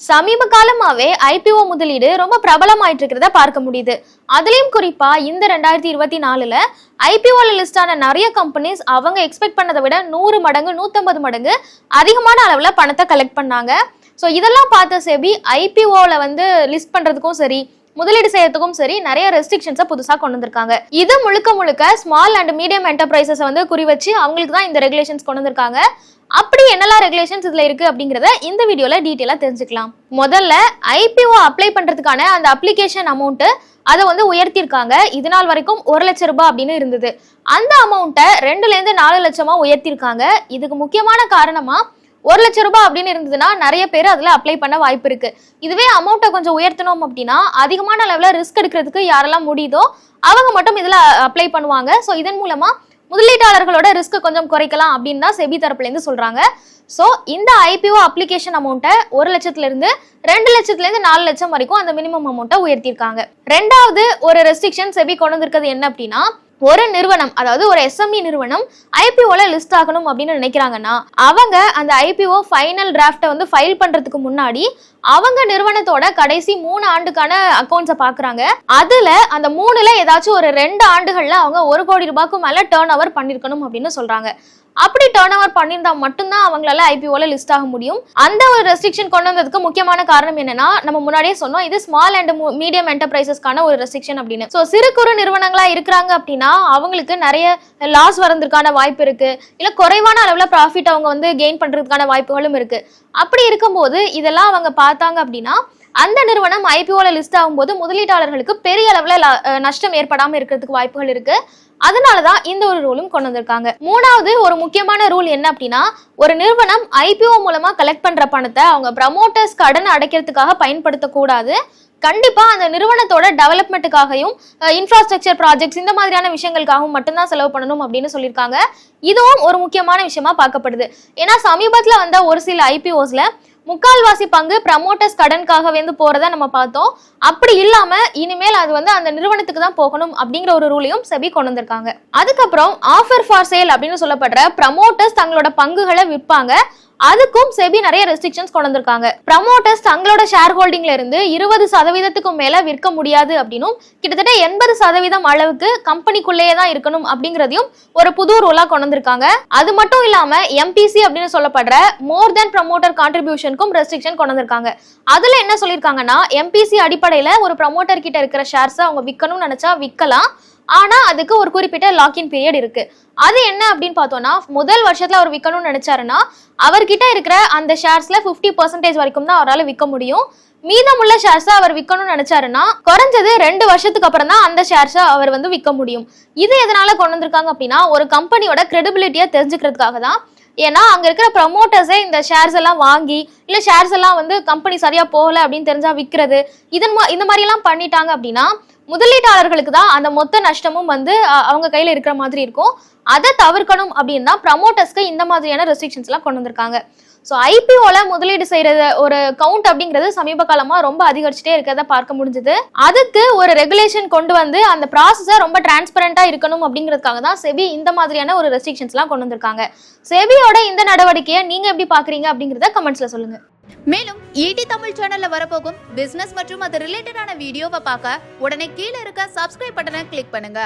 சமீப காலமாவே ஐபிஓ முதலீடு ரொம்ப பிரபலமாயிட்டு இருக்கிறத பார்க்க முடியுது. அதுலயும் குறிப்பா இந்த ரெண்டாயிரத்தி இருபத்தி நாலுல ஐபிஓல லிஸ்ட் ஆன நிறைய கம்பெனிஸ் அவங்க எக்ஸ்பெக்ட் பண்ணதை விட நூறு மடங்கு நூத்தம்பது மடங்கு அதிகமான அளவுல பணத்தை கலெக்ட் பண்ணாங்க. ஸோ இதெல்லாம் பார்த்த செபி ஐபிஓல வந்து லிஸ்ட் பண்றதுக்கும் சரி முதலீடு செய்யறதுக்கும் சரி நிறைய ரெஸ்ட்ரிக்ஷன்ஸை புதுசாக கொண்டு வந்திருக்காங்க. இது முழுக்க முழுக்க ஸ்மால் அண்ட் மீடியம் என்டர்பிரைசஸ் வந்து குறி வச்சு அவங்களுக்கு தான் இந்த ரெகுலேஷன்ஸ் கொண்டு வந்திருக்காங்க. அப்படி என்னெல்லாம் ரெகுலேஷன்ஸ் இதில் இருக்குது அப்படிங்கிறத இந்த வீடியோவில் டீட்டெயிலாக தெரிஞ்சுக்கலாம். முதல்ல ஐபிஓ அப்ளை பண்ணுறதுக்கான அந்த அப்ளிகேஷன் அமௌண்ட்டு அதை வந்து உயர்த்தியிருக்காங்க. இது நாள் வரைக்கும் ஒரு லட்சம் ரூபாய் அப்படின்னு இருந்தது. அந்த அமௌண்ட்டை ரெண்டுலேருந்து நாலு லட்சமாக உயர்த்தியிருக்காங்க. இதுக்கு முக்கியமான காரணமாக ஒரு லட்சம் ரூபாய் அப்படின்னு இருந்ததுன்னா நிறைய பேர் அதில் அப்ளை பண்ண வாய்ப்பு இருக்கு. இதுவே அமௌண்ட்டை கொஞ்சம் உயர்த்தணும் அப்படின்னா அதிகமான அளவில் ரிஸ்க் எடுக்கிறதுக்கு யாரெல்லாம் முடியுதோ அவங்க மட்டும் இதில் அப்ளை பண்ணுவாங்க. ஸோ இதன் மூலமாக முதலீட்டாளர்களோட ரிஸ்க் கொஞ்சம் குறைக்கலாம் அப்படின்னு தான் செபி தரப்புலேருந்து சொல்கிறாங்க ஸோ இந்த ஐபிஓ அப்ளிகேஷன் அமௌண்ட்டை ஒரு லட்சத்துலேருந்து ரெண்டு லட்சத்துலேருந்து நாலு லட்சம் வரைக்கும் அந்த மினிமம் அமௌண்ட்டை உயர்த்தியிருக்காங்க. ரெண்டாவது ஒரு ரெஸ்ட்ரிக்ஷன் செபி கொண்டு வந்திருக்கிறது என்ன அப்படின்னா ஒரு நிறுவனம் அதாவது ஒரு எஸ்எம்இ நிறுவனம் ஐபிஓல லிஸ்ட் ஆகணும் அப்படின்னு நினைக்கிறாங்கன்னா அவங்க அந்த ஐபிஓ ஃபைனல் டிராஃப்டை வந்து ஃபைல் பண்றதுக்கு முன்னாடி அவங்க நிறுவனத்தோட கடைசி மூணு ஆண்டுக்கான அக்கௌண்ட்ஸை பாக்குறாங்க. அதுல அந்த மூணுல ஏதாச்சும் ஒரு ரெண்டு ஆண்டுகள்ல அவங்க ஒரு கோடி ரூபாய்க்கு மேல டேர்ன் ஓவர் பண்ணிருக்கணும் அப்படின்னு சொல்றாங்க. அப்படி டேர்ன் ஓவர் பண்ணியிருந்தா மட்டும்தான் அவங்களால ஐபிஓல லிஸ்ட் ஆக முடியும். அந்த ஒரு ரெஸ்ட்ரிக்ஷன் கொண்டு வந்ததுக்கு முக்கியமான காரணம் என்னன்னா நம்ம முன்னாடியே சொன்னோம் இது ஸ்மால் அண்ட் மீடியம் என்டர்பிரைசஸ்க்கான ஒரு ரெஸ்ட்ரிக்ஷன் அப்படின்னு. ஸோ சிறு குறு நிறுவனங்களா இருக்கிறாங்க அப்படின்னா அவங்களுக்கு நிறைய லாஸ் வரதுக்கான வாய்ப்பு இருக்கு. இல்ல குறைவான அளவுல ப்ராஃபிட் அவங்க வந்து கெயின் பண்றதுக்கான வாய்ப்புகளும் இருக்கு. அப்படி இருக்கும்போது இதெல்லாம் அவங்க பார்த்தாங்க அப்படின்னா அந்த நிறுவனம் ஐபிஓல லிஸ்ட் ஆகும்போது முதலீட்டாளர்களுக்கு பெரிய அளவுல ல- நஷ்டம் ஏற்படாம இருக்கிறதுக்கு வாய்ப்புகள் இருக்கு. அதனாலதான் இந்த ஒரு ரூலும் கொண்டு வந்திருக்காங்க. மூணாவது ஒரு முக்கியமான ரூல் என்ன அப்படின்னா ஒரு நிறுவனம் ஐபிஓ மூலமா கலெக்ட் பண்ற பணத்தை அவங்க ப்ரமோட்டர்ஸ் கடன் அடைக்கிறதுக்காக பயன்படுத்தக்கூடாது. கண்டிப்பா அந்த நிறுவனத்தோட டெவலப்மெண்ட்டுக்காகவும் இன்ஃப்ராஸ்ட்ரக்சர் ப்ராஜெக்ட்ஸ் இந்த மாதிரியான விஷயங்களுக்காகவும் மட்டும்தான் செலவு பண்ணணும் அப்படின்னு சொல்லியிருக்காங்க. இதுவும் ஒரு முக்கியமான விஷயமா பார்க்கப்படுது. ஏன்னா சமீபத்தில் வந்த ஒரு சில ஐபிஓஸ்ல முக்கால்வாசி பங்கு ப்ரமோட்டர்ஸ் கடனுக்காக வந்து போறத நம்ம பார்த்தோம். அப்படி இல்லாம இனிமேல் அது வந்து அந்த நிறுவனத்துக்கு தான் போகணும் அப்படிங்கிற ஒரு ரூலையும் செபி கொண்டு வந்திருக்காங்க. அதுக்கப்புறம் ஆஃபர் ஃபார் சேல் அப்படின்னு சொல்லப்படுற ப்ரமோட்டர்ஸ் தங்களோட பங்குகளை விற்பாங்க. அதுக்கும் செபி நிறைய ரெஸ்ட்ரிக்ஷன்ஸ் கொண்டு வந்திருக்காங்க. ப்ரமோட்டர்ஸ் தங்களோட ஷேர் ஹோல்டிங்ல இருந்து இருபது சதவீதத்துக்கும் மேல விற்க முடியாது அப்படின்னும் கிட்டத்தட்ட எண்பது சதவீதம் அளவுக்கு கம்பெனிக்குள்ளேயே தான் இருக்கணும் அப்படிங்கிறதையும் ஒரு புது ரூலா கொண்டு வந்திருக்காங்க. அது மட்டும் இல்லாம எம்பிசி அப்படின்னு சொல்லப்படுற மோர் தென் ப்ரமோட்டர் கான்ட்ரிபியூஷனுக்கும் ரெஸ்ட்ரிக்ஷன் கொண்டு வந்திருக்காங்க. அதுல என்ன சொல்லியிருக்காங்கன்னா எம்பிசி அடிப்படையில ஒரு ப்ரமோட்டர் கிட்ட இருக்கிற ஷேர்ஸை அவங்க விற்கணும்னு நினைச்சா விற்கலாம் ஆனா அதுக்கு ஒரு குறிப்பிட்ட லாக்இன் பீரியட் இருக்கு. அது என்ன அப்படின்னு பார்த்தோம்னா முதல் வருஷத்துல அவர் விற்கணும்னு நினைச்சாருன்னா அவர்கிட்ட இருக்கிற அந்த ஷேர்ஸ்ல 50% பர்சன்டேஜ் வரைக்கும் தான் அவரால் விற்க முடியும். மீதமுள்ள ஷேர்ஸை அவர் விற்கணும்னு நினைச்சாருன்னா குறைஞ்சது ரெண்டு வருஷத்துக்கு அப்புறம் தான் அந்த ஷேர்ஸை அவர் வந்து விற்க முடியும். இது எதனால கொண்டு வந்திருக்காங்க அப்படின்னா ஒரு கம்பெனியோட கிரெடிபிலிட்டியை தெரிஞ்சுக்கிறதுக்காக தான் ஏன்னா அங்க இருக்கிற ப்ரமோட்டர்ஸே இந்த ஷேர்ஸ் எல்லாம் வாங்கி இல்ல ஷேர்ஸ் எல்லாம் வந்து கம்பெனி சரியா போகல அப்படின்னு தெரிஞ்சா விற்கிறது இதன் இந்த மாதிரி எல்லாம் பண்ணிட்டாங்க அப்படின்னா முதலீட்டாளர்களுக்கு தான் அந்த மொத்த நஷ்டமும் வந்து அவங்க கையில இருக்கிற மாதிரி இருக்கும். அதை தவிர்க்கணும் அப்படின்னு தான் ப்ரமோட்டர்ஸ்க்கு இந்த மாதிரியான ரெஸ்ட்ரிக்ஷன்ஸ் எல்லாம் கொண்டு வந்திருக்காங்க. ஸோ ஐபிஓல முதலீடு செய்யறது ஒரு கவுண்ட் அப்படிங்கிறது சமீப காலமா ரொம்ப அதிகரிச்சுட்டே இருக்கிறத பார்க்க முடிஞ்சது. அதுக்கு ஒரு ரெகுலேஷன் கொண்டு வந்து அந்த ப்ராசஸை ரொம்ப டிரான்ஸ்பரண்டா இருக்கணும் அப்படிங்கிறதுக்காக தான் செபி இந்த மாதிரியான ஒரு ரெஸ்ட்ரிக்ஷன்ஸ் எல்லாம் கொண்டு வந்திருக்காங்க. செபியோட இந்த நடவடிக்கையை நீங்க எப்படி பாக்குறீங்க அப்படிங்கறத கமெண்ட்ஸ்ல சொல்லுங்க. மேலும் ஈடி தமிழ் சேனல்ல வரப்போகும் பிசினஸ் மற்றும் அது ரிலேட்டடான வீடியோவை பார்க்க உடனே கீழே இருக்க சப்ஸ்கிரைப் பட்டனை கிளிக் பண்ணுங்க.